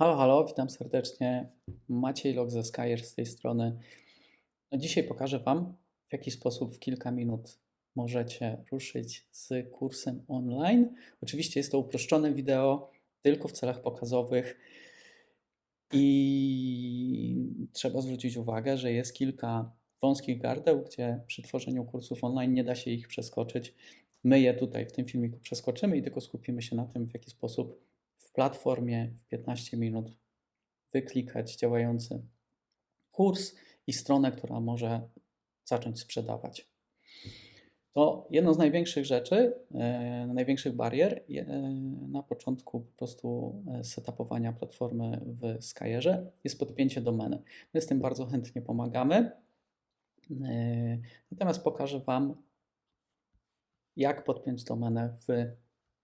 Halo, halo, witam serdecznie. Maciej Lok ze Skyer z tej strony. No dzisiaj pokażę Wam, w jaki sposób w kilka minut możecie ruszyć z kursem online. Oczywiście jest to uproszczone wideo, tylko w celach pokazowych. I trzeba zwrócić uwagę, że jest kilka wąskich gardeł, gdzie przy tworzeniu kursów online nie da się ich przeskoczyć. My je tutaj w tym filmiku przeskoczymy i tylko skupimy się na tym, w jaki sposób w platformie w 15 minut wyklikać działający kurs i stronę, która może zacząć sprzedawać. To jedną z największych rzeczy, e, największych barier e, na początku po prostu e, setupowania platformy w Skyerze jest podpięcie domeny. My z tym bardzo chętnie pomagamy. Natomiast pokażę Wam, jak podpiąć domenę w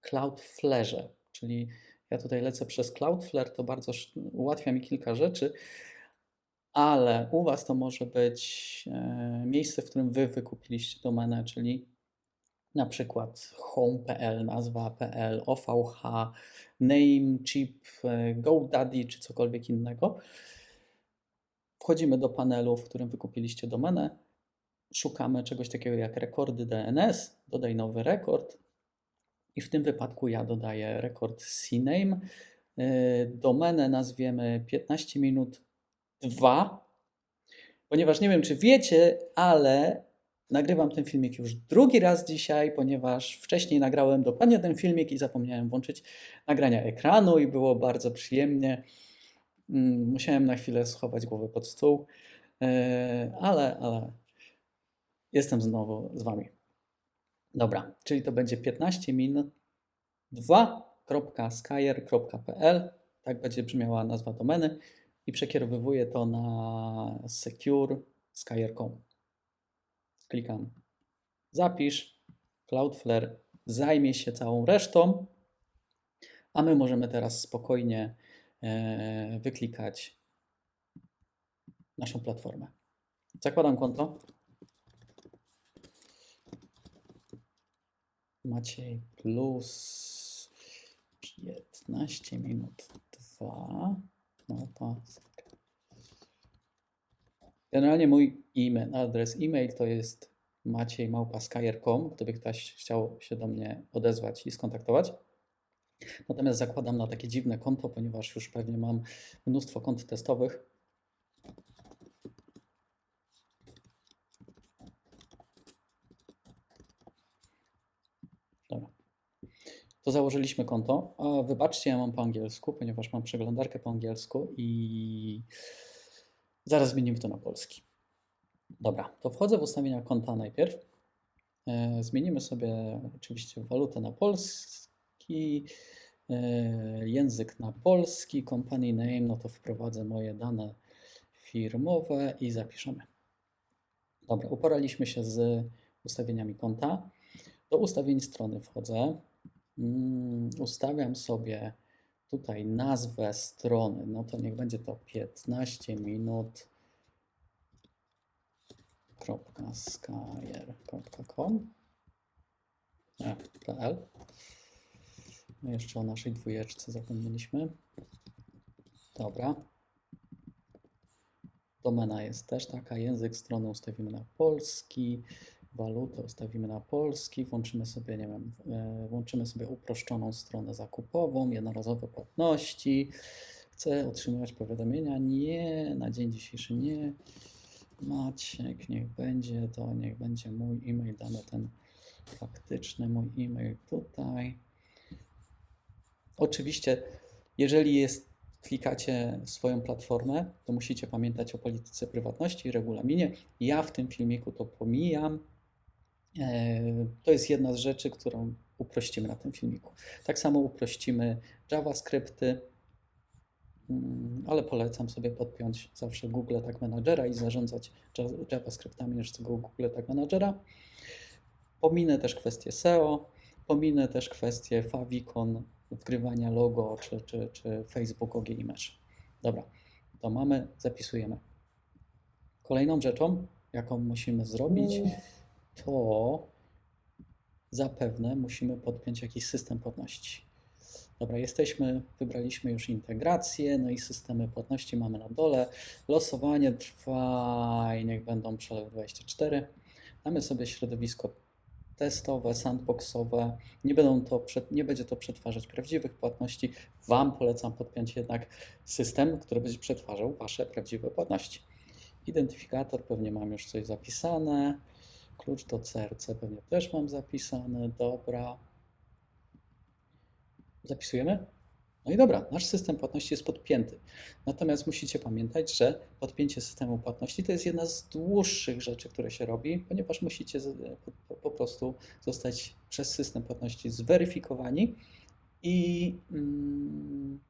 Cloudflare, czyli ja tutaj lecę przez Cloudflare, to bardzo ułatwia mi kilka rzeczy, ale u Was to może być e, miejsce, w którym Wy wykupiliście domenę, czyli na przykład home.pl, nazwa.pl, OVH, Namecheap, e, GoDaddy czy cokolwiek innego. Wchodzimy do panelu, w którym wykupiliście domenę, szukamy czegoś takiego jak rekordy DNS, dodaj nowy rekord, i w tym wypadku ja dodaję rekord CNAME. Y, domenę nazwiemy 15 minut 2, ponieważ nie wiem, czy wiecie, ale nagrywam ten filmik już drugi raz dzisiaj, ponieważ wcześniej nagrałem dokładnie ten filmik i zapomniałem włączyć nagrania ekranu i było bardzo przyjemnie. Mm, musiałem na chwilę schować głowę pod stół, y, ale, ale jestem znowu z Wami. Dobra, czyli to będzie 15 min 2.skyer.pl, tak będzie brzmiała nazwa domeny i przekierowywuję to na secure skyer.com. Klikam zapisz, Cloudflare zajmie się całą resztą, a my możemy teraz spokojnie e, wyklikać naszą platformę. Zakładam konto. Maciej plus 15 minut 2 małpa. Generalnie mój e-mail, adres e-mail to jest maciej.skyer.com, gdyby ktoś chciał się do mnie odezwać i skontaktować. Natomiast zakładam na takie dziwne konto, ponieważ już pewnie mam mnóstwo kont testowych to założyliśmy konto. A wybaczcie, ja mam po angielsku, ponieważ mam przeglądarkę po angielsku i zaraz zmienimy to na polski. Dobra, to wchodzę w ustawienia konta najpierw. E, zmienimy sobie oczywiście walutę na polski, e, język na polski, company name, no to wprowadzę moje dane firmowe i zapiszemy. Dobra, uporaliśmy się z ustawieniami konta. Do ustawień strony wchodzę. Mm, ustawiam sobie tutaj nazwę strony, no to niech będzie to 15 minut .skyer.com .pl no jeszcze o naszej dwójeczce zapomnieliśmy. Dobra. Domena jest też taka, język strony ustawimy na polski, walutę ustawimy na polski, włączymy sobie, nie wiem, e, włączymy sobie uproszczoną stronę zakupową, jednorazowe płatności. Chcę otrzymywać powiadomienia? Nie, na dzień dzisiejszy nie. Maciek, niech będzie to, niech będzie mój e-mail, damy ten faktyczny mój e-mail tutaj. Oczywiście, jeżeli jest, klikacie swoją platformę, to musicie pamiętać o polityce prywatności i regulaminie. Ja w tym filmiku to pomijam, to jest jedna z rzeczy, którą uprościmy na tym filmiku. Tak samo uprościmy JavaScripty, mm, ale polecam sobie podpiąć zawsze Google Tag Managera i zarządzać JavaScriptami już z tego Google Tag Managera. Pominę też kwestię SEO, pominę też kwestię favicon, wgrywania logo czy, czy, czy Facebook OG Image. Dobra, to mamy, zapisujemy. Kolejną rzeczą, jaką musimy zrobić, mm to zapewne musimy podpiąć jakiś system płatności. Dobra, jesteśmy, wybraliśmy już integrację, no i systemy płatności mamy na dole. Losowanie trwa i niech będą przelew 24. Damy sobie środowisko testowe, sandboxowe. Nie, będą to, nie będzie to przetwarzać prawdziwych płatności. Wam polecam podpiąć jednak system, który będzie przetwarzał Wasze prawdziwe płatności. Identyfikator pewnie mam już coś zapisane. Klucz do CRC pewnie też mam zapisany. Dobra. Zapisujemy? No i dobra, nasz system płatności jest podpięty. Natomiast musicie pamiętać, że podpięcie systemu płatności to jest jedna z dłuższych rzeczy, które się robi, ponieważ musicie po prostu zostać przez system płatności zweryfikowani i mm,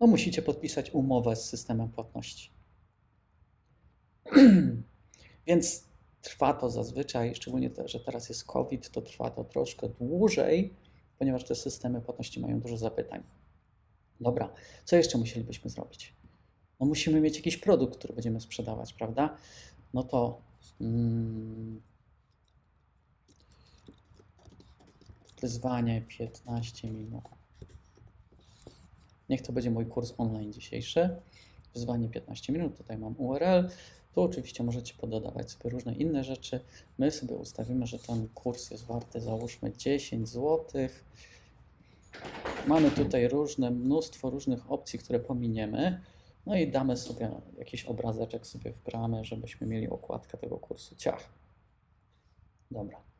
no, musicie podpisać umowę z systemem płatności. Więc trwa to zazwyczaj, szczególnie to, że teraz jest COVID, to trwa to troszkę dłużej, ponieważ te systemy płatności mają dużo zapytań. Dobra, co jeszcze musielibyśmy zrobić? No musimy mieć jakiś produkt, który będziemy sprzedawać, prawda? No to mm, wyzwanie 15 minut. Niech to będzie mój kurs online dzisiejszy. Wyzwanie 15 minut. Tutaj mam URL. Tu oczywiście możecie pododawać sobie różne inne rzeczy. My sobie ustawimy, że ten kurs jest warty załóżmy 10 zł. Mamy tutaj różne, mnóstwo różnych opcji, które pominiemy. No i damy sobie jakiś obrazeczek sobie wgramy, żebyśmy mieli okładkę tego kursu. Ciach. Dobra.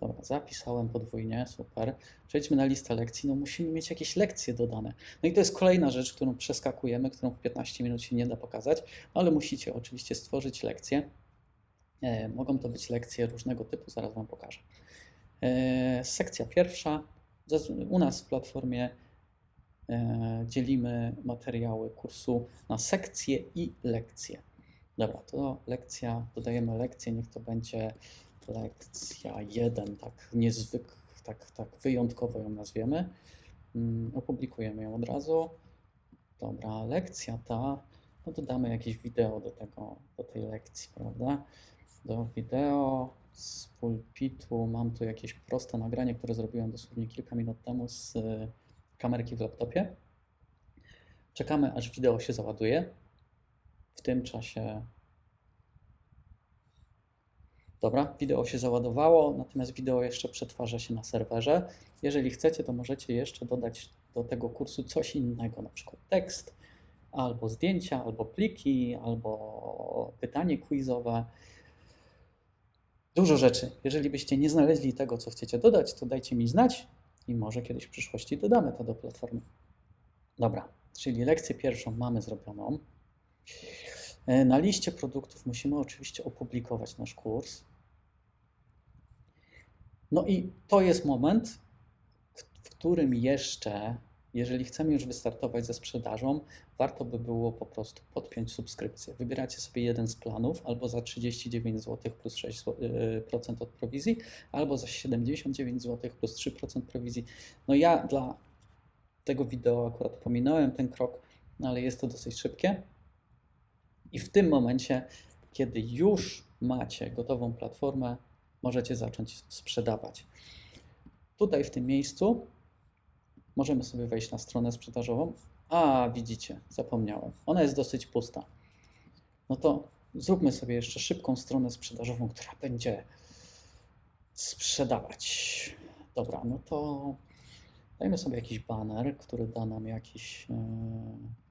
Dobra, zapisałem podwójnie, super. Przejdźmy na listę lekcji. No musimy mieć jakieś lekcje dodane. No i to jest kolejna rzecz, którą przeskakujemy, którą w 15 minut się nie da pokazać, no ale musicie oczywiście stworzyć lekcje. E, mogą to być lekcje różnego typu, zaraz Wam pokażę. E, sekcja pierwsza. U nas w platformie e, dzielimy materiały kursu na sekcje i lekcje. Dobra, to lekcja, dodajemy lekcję, niech to będzie lekcja 1, tak niezwykle, tak, tak wyjątkowo ją nazwiemy. Mm, Opublikujemy ją od razu. Dobra, lekcja ta, no dodamy jakieś wideo do tego, do tej lekcji, prawda? Do wideo z pulpitu mam tu jakieś proste nagranie, które zrobiłem dosłownie kilka minut temu z y, kamerki w laptopie. Czekamy, aż wideo się załaduje. W tym czasie Dobra, wideo się załadowało, natomiast wideo jeszcze przetwarza się na serwerze. Jeżeli chcecie, to możecie jeszcze dodać do tego kursu coś innego, na przykład tekst, albo zdjęcia, albo pliki, albo pytanie quizowe. Dużo rzeczy. Jeżeli byście nie znaleźli tego, co chcecie dodać, to dajcie mi znać i może kiedyś w przyszłości dodamy to do platformy. Dobra, czyli lekcję pierwszą mamy zrobioną. E, Na liście produktów musimy oczywiście opublikować nasz kurs. No i to jest moment, w którym jeszcze, jeżeli chcemy już wystartować ze sprzedażą, warto by było po prostu podpiąć subskrypcję. Wybieracie sobie jeden z planów, albo za 39 zł plus 6% od prowizji, albo za 79 zł plus 3% prowizji. No ja dla tego wideo akurat pominąłem ten krok, no ale jest to dosyć szybkie. I w tym momencie, kiedy już macie gotową platformę, możecie zacząć sprzedawać. Tutaj w tym miejscu możemy sobie wejść na stronę sprzedażową. A, widzicie, zapomniałem. Ona jest dosyć pusta. No to zróbmy sobie jeszcze szybką stronę sprzedażową, która będzie sprzedawać. Dobra, no to dajmy sobie jakiś banner, który da nam jakiś. Yy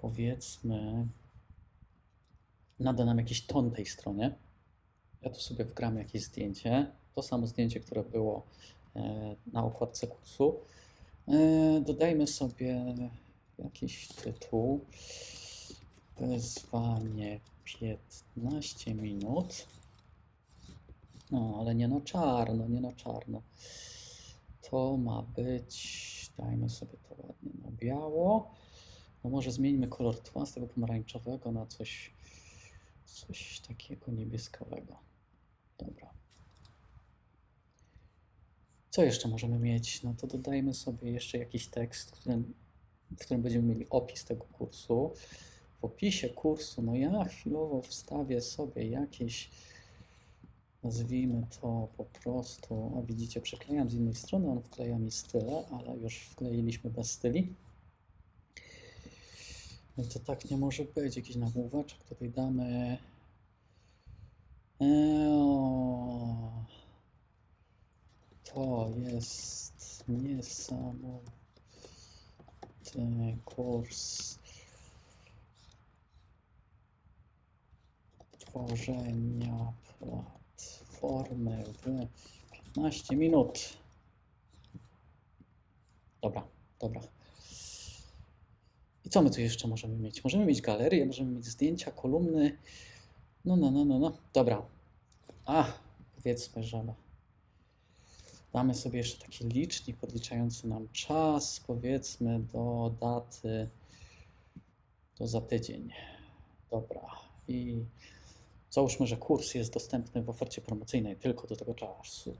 powiedzmy, nada nam jakiś ton tej stronie. Ja tu sobie wgram jakieś zdjęcie, to samo zdjęcie, które było e, na okładce kursu. E, Dodajmy sobie jakiś tytuł. Wyzwanie 15 minut. No, ale nie na czarno, nie na czarno. To ma być, dajmy sobie to ładnie na biało. No może zmieńmy kolor tła z tego pomarańczowego na coś, coś takiego niebieskowego. Dobra. Co jeszcze możemy mieć? No to dodajmy sobie jeszcze jakiś tekst, w którym, w którym będziemy mieli opis tego kursu. W opisie kursu, no ja chwilowo wstawię sobie jakieś nazwijmy to po prostu, o widzicie, przyklejam z innej strony, on wkleja mi style, ale już wkleiliśmy bez styli. No to tak nie może być, jakiś nagłóweczek tutaj damy. Eee, to jest niesamowity kurs tworzenia platformy w 15 minut. Dobra, dobra. I co my tu jeszcze możemy mieć? Możemy mieć galerię, możemy mieć zdjęcia, kolumny. No, no, no, no, no. Dobra. A, powiedzmy, że damy sobie jeszcze taki licznik podliczający nam czas, powiedzmy do daty, to za tydzień. Dobra. I załóżmy, że kurs jest dostępny w ofercie promocyjnej tylko do tego czasu.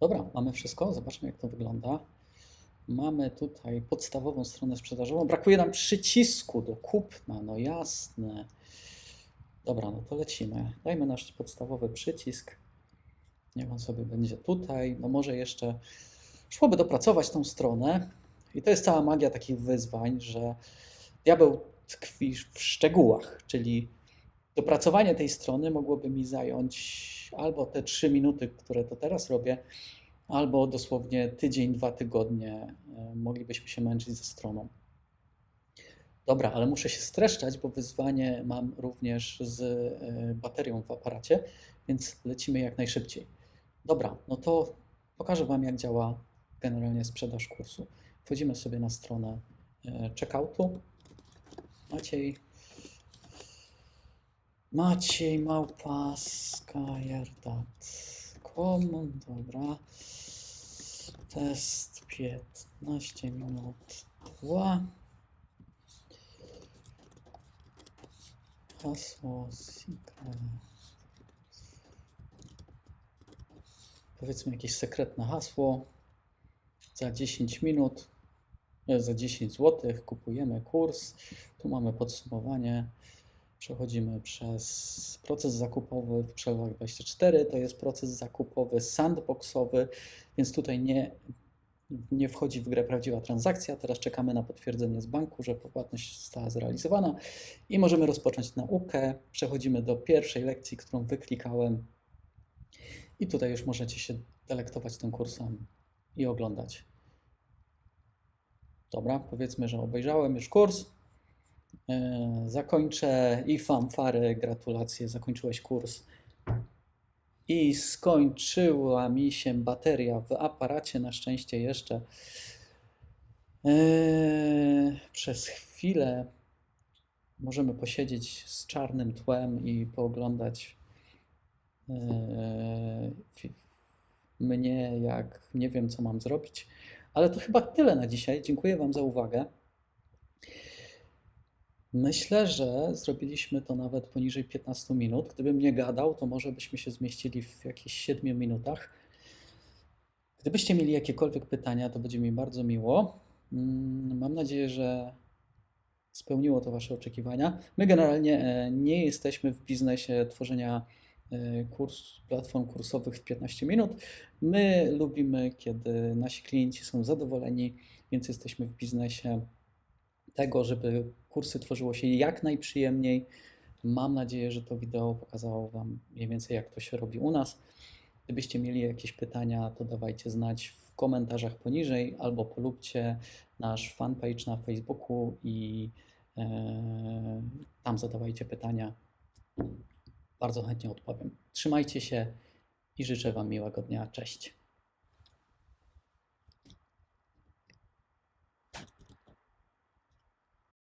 Dobra, mamy wszystko. Zobaczmy, jak to wygląda. Mamy tutaj podstawową stronę sprzedażową. Brakuje nam przycisku do kupna, no jasne. Dobra, no to lecimy. Dajmy nasz podstawowy przycisk. Niech on sobie będzie tutaj. No może jeszcze szłoby dopracować tą stronę. I to jest cała magia takich wyzwań, że diabeł tkwi w szczegółach, czyli dopracowanie tej strony mogłoby mi zająć albo te 3 minuty, które to teraz robię, albo dosłownie tydzień, dwa tygodnie e, moglibyśmy się męczyć ze stroną. Dobra, ale muszę się streszczać, bo wyzwanie mam również z e, baterią w aparacie, więc lecimy jak najszybciej. Dobra, no to pokażę Wam, jak działa generalnie sprzedaż kursu. Wchodzimy sobie na stronę e, checkoutu. Maciej. Maciej Małpa Skyerdat.com. Dobra. Test 15 minut 2. Hasło secret. Powiedzmy jakieś sekretne hasło. Za 10 minut, e, za 10 zł kupujemy kurs. Tu mamy podsumowanie. Przechodzimy przez proces zakupowy w Przelew 24. To jest proces zakupowy sandboxowy, więc tutaj nie, nie wchodzi w grę prawdziwa transakcja. Teraz czekamy na potwierdzenie z banku, że płatność została zrealizowana i możemy rozpocząć naukę. Przechodzimy do pierwszej lekcji, którą wyklikałem. I tutaj już możecie się delektować tym kursem i oglądać. Dobra, powiedzmy, że obejrzałem już kurs. E, zakończę i fanfary, gratulacje, zakończyłeś kurs. I skończyła mi się bateria w aparacie, na szczęście jeszcze. E, przez chwilę możemy posiedzieć z czarnym tłem i pooglądać e, mnie, jak nie wiem, co mam zrobić. Ale to chyba tyle na dzisiaj. Dziękuję Wam za uwagę. Myślę, że zrobiliśmy to nawet poniżej 15 minut. Gdybym nie gadał, to może byśmy się zmieścili w jakichś 7 minutach. Gdybyście mieli jakiekolwiek pytania, to będzie mi bardzo miło. Mm, mam nadzieję, że spełniło to Wasze oczekiwania. My generalnie e, nie jesteśmy w biznesie tworzenia e, kurs, platform kursowych w 15 minut. My lubimy, kiedy nasi klienci są zadowoleni, więc jesteśmy w biznesie tego, żeby kursy tworzyło się jak najprzyjemniej. Mam nadzieję, że to wideo pokazało Wam mniej więcej, jak to się robi u nas. Gdybyście mieli jakieś pytania, to dawajcie znać w komentarzach poniżej albo polubcie nasz fanpage na Facebooku i e, tam zadawajcie pytania. Bardzo chętnie odpowiem. Trzymajcie się i życzę Wam miłego dnia. Cześć.